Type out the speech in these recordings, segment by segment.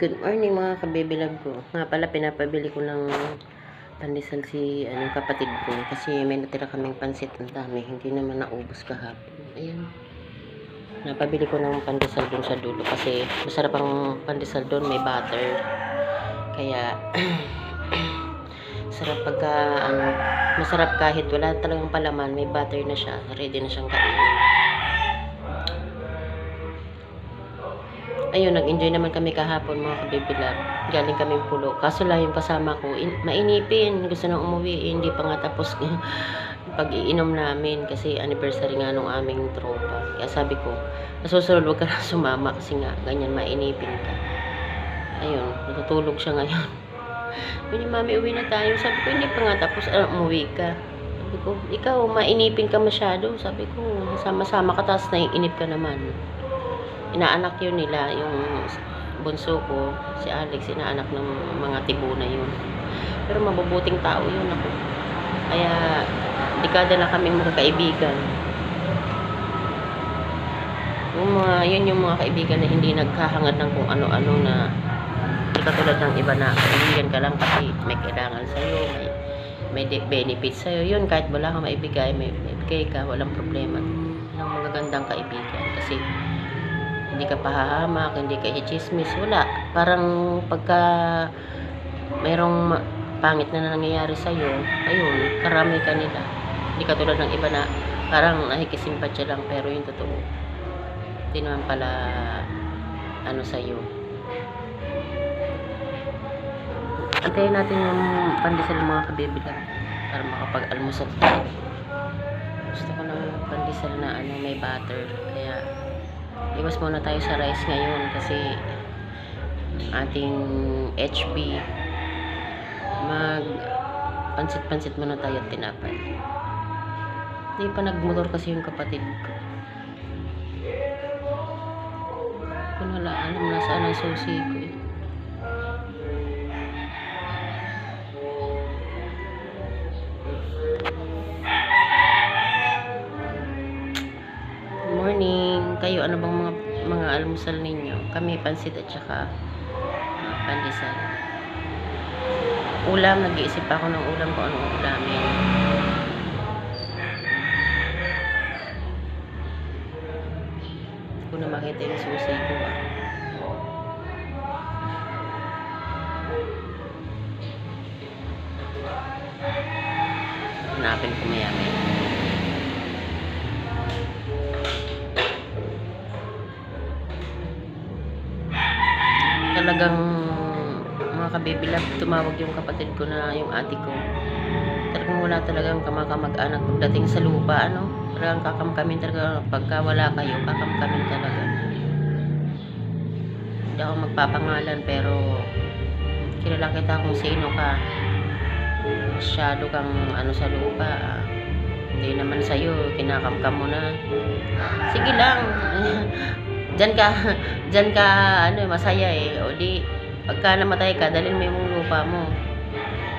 good morning mga kabibilab ko. Nga pala, pinapabili ko ng pandesal si ano, kapatid ko. Kasi may natira kaming pansit ang dami. Hindi naman naubos kahapon. Ayan. Napabili ko ng pandesal dun sa dulo. Kasi masarap ang pandesal dun. May butter. Kaya, sarap pagka, ano, masarap kahit wala talagang palaman. May butter na siya. Ready na siyang kainin. Ayun, nag-enjoy naman kami kahapon mga kabibilab. Galing kaming pulo. Kaso lang yung kasama ko, in, mainipin. Gusto nang umuwi. eh, hindi pa nga tapos pag-iinom namin. Kasi anniversary nga nung aming tropa. Kaya sabi ko, nasusunod huwag ka na sumama kasi nga ganyan mainipin ka. Ayun, natutulog siya ngayon. Niya, mami, uwi na tayo. Sabi ko, hindi pa nga tapos ah, umuwi ka. Sabi ko, ikaw, mainipin ka masyado. Sabi ko, sama-sama ka, tapos naiinip ka naman inaanak yun nila, yung bunso ko, si Alex, inaanak ng mga tibuna yun. Pero mabubuting tao yun ako. Kaya, dekada na kaming magkakaibigan. Yung mga, yun yung mga kaibigan na hindi nagkahangad ng kung ano-ano na katulad ng iba na kaibigan ka lang kasi may kailangan sa'yo, may, may benefits sa'yo. Yun, kahit wala kang maibigay, may, may ka, walang problema. Ang magagandang kaibigan. Kasi, hindi ka pahahamak, hindi ka hichismis, wala. Parang pagka mayroong ma- pangit na nangyayari sa'yo, ayun, karami ka nila. Hindi ka tulad ng iba na parang nakikisimpatya lang, pero yung totoo, hindi naman pala ano sa'yo. Antayin natin yung pandesal mga kabibilang para makapag-almusal tayo. Gusto ko ng pandesal na ano, may butter. Kaya iwas muna tayo sa rice ngayon kasi ating HB mag pansit-pansit muna tayo at tinapay. Hindi pa nagmotor kasi yung kapatid ko. Kung wala alam nasaan ang susi ko eh almusal ninyo? Kami, pansit at saka uh, pandesal. Ulam, nag-iisip ako ng ulam kung anong ulamin. Hindi na makita yung susi ko ah. Hanapin ko maya talagang mga kabibilab, tumawag yung kapatid ko na yung ate ko. Talagang wala talagang kamakamag-anak pagdating sa lupa, ano? Talagang kakamkamin talaga. Pagka wala kayo, kakamkamin talaga. Hindi ako magpapangalan, pero kilala kita kung sino ka. Masyado kang ano sa lupa. Hindi naman sa'yo, kinakamkam mo na. Sige lang. Diyan ka, diyan ka, ano, masaya eh. O di, pagka namatay ka, dalhin mo yung lupa mo.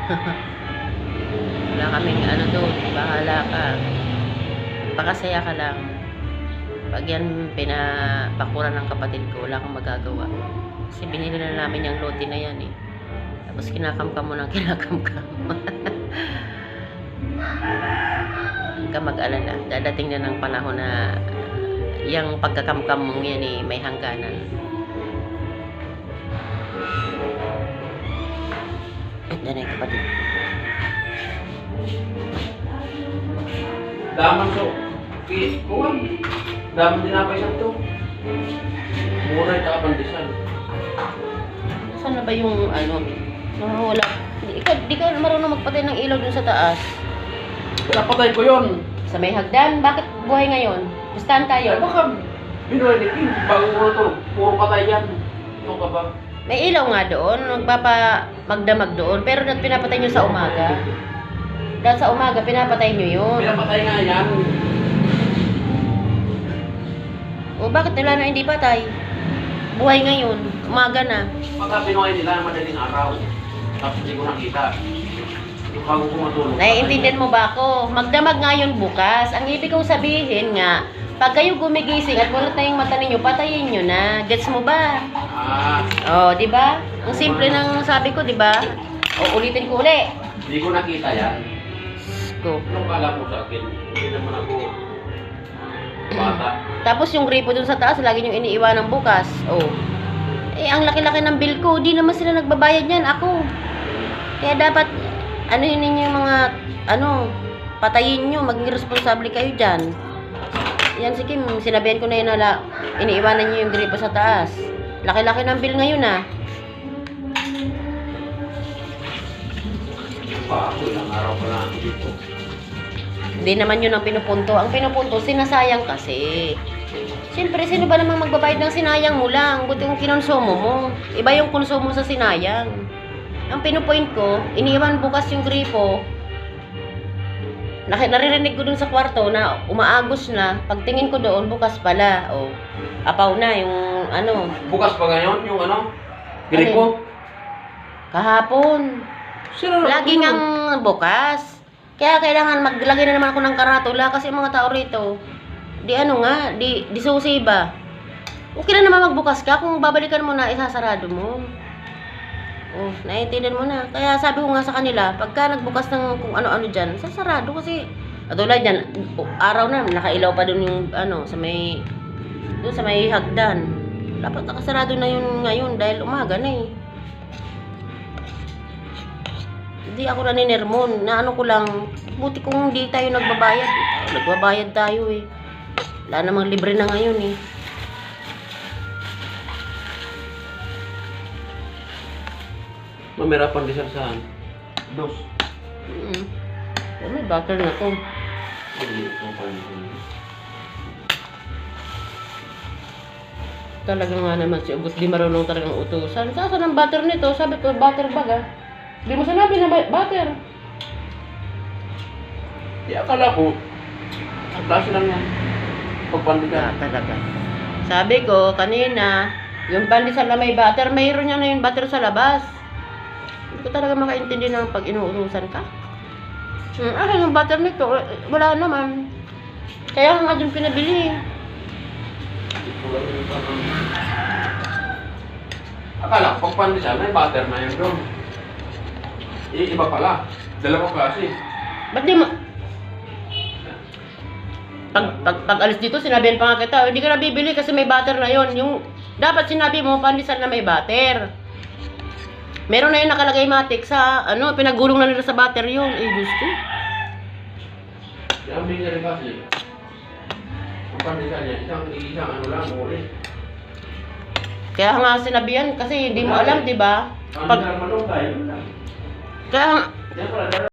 Wala kaming ano doon, bahala ka. Pakasaya ka lang. Pag yan pinapakuran ng kapatid ko, wala kang magagawa. Kasi binili na namin yung lote na yan eh. Tapos kinakamkam mo ng kinakamkam. Huwag ka mag-alala. Dadating na ng panahon na yung pagkakamkam mong yan eh, may hangganan. Yan ay kapatid. Daman so, ki, kuwan. Daman din apa isang to. Mura ito ang pandesal. Saan na ba yung ano? Wala. Di ka, di ka marunong magpatay ng ilaw dun sa taas. Napatay ko yun. Sa may hagdan, bakit buhay ngayon? Gustahan Ay, tayo. baka binuhay ni King. Bago ko to, puro patay yan. Ito ka ba? May ilaw nga doon, magpapa magdamag doon, pero nat pinapatay nyo sa umaga. Dahil sa umaga, pinapatay nyo yun. Pinapatay nga yan. O bakit wala na hindi patay? Buhay ngayon, umaga na. Pagka binuhay nila madaling araw. Tapos hindi ko nakita. Bago ko matulog. Naiintindihan mo ba ako? Magdamag nga yun bukas. Ang ibig kong sabihin nga, pag kayo gumigising at mulat na yung mata ninyo, patayin nyo na. Gets mo ba? Ah, Oh, di ba? Ang simple ng sabi ko, di ba? O, ulitin ko uli. hindi ko nakita yan. Ko. Anong kala mo sa akin? Hindi naman ako bata. Tapos yung gripo dun sa taas, lagi yung iniiwan ng bukas. Oh. Eh, ang laki-laki ng bill ko, di naman sila nagbabayad yan, ako. Kaya dapat, ano yun yung mga, ano, patayin nyo, maging responsable kayo dyan. Yan si Kim, sinabihan ko na yun na iniiwanan nyo yung gripo sa taas. Laki-laki ng bill ngayon ah. Hindi naman yun ang pinupunto. Ang pinupunto, sinasayang kasi. Siyempre, sino ba namang magbabayad ng sinayang mo lang? Buti yung kinonsumo mo. Iba yung konsumo sa sinayang. Ang pinupoint ko, iniwan bukas yung gripo. Naririnig ko dun sa kwarto na umaagos na. Pagtingin ko doon, bukas pala. O, apaw na yung ano, Bukas pa ngayon yung ano? Gripo? kahapon. Sino Lagi ngang bukas. Kaya kailangan maglagay na naman ako ng karatula kasi yung mga tao rito, di ano nga, di, di susi ba? Okay na naman magbukas ka kung babalikan mo na, isasarado mo. Oh, naiintindihan mo na. Kaya sabi ko nga sa kanila, pagka nagbukas ng kung ano-ano dyan, sasarado kasi, katulad dyan, o- araw na, nakailaw pa dun yung, ano, sa may, dun sa may hagdan. Dapat nakasarado na yun ngayon dahil umaga na eh. Hindi ako naninirmon. Na ano ko lang, buti kung hindi tayo nagbabayad. Nagbabayad tayo eh. Wala namang libre na ngayon eh. Mamirapan din siya saan? Dos. Mm. Oh, may butter na to. Talaga nga naman si Ugot di marunong talagang utusan. Saan ang butter nito? Sabi ko, butter bag ah. Di mo sinabi na butter. Di akala ko, ang klase lang yan. Ah, Pagpandigan. talaga. Sabi ko, kanina, yung pandesal na may butter, mayroon niya na yung butter sa labas. Hindi ko talaga makaintindi ng pag inuurusan ka. Hmm, ah, yung butter nito, wala naman. Kaya nga dun pinabili. Akala ko, pagpandigan, may butter na yun doon. Eh, iba pala. Dalawang klase. Ba't di mo... Pag, pag, pag alis dito, sinabihan pa nga kita, hindi ka na bibili kasi may butter na yon. Yung, dapat sinabi mo, pandesal na may butter. Meron na yung nakalagay matik sa, ano, pinagulong na nila sa butter yun. Eh, Diyos ko. Yung binili kasi, ang pandigan niya, isang, isang ano lang, muli. Kaya nga sinabihan kasi hindi mo alam, di ba? Pag, lang. kaya, pala,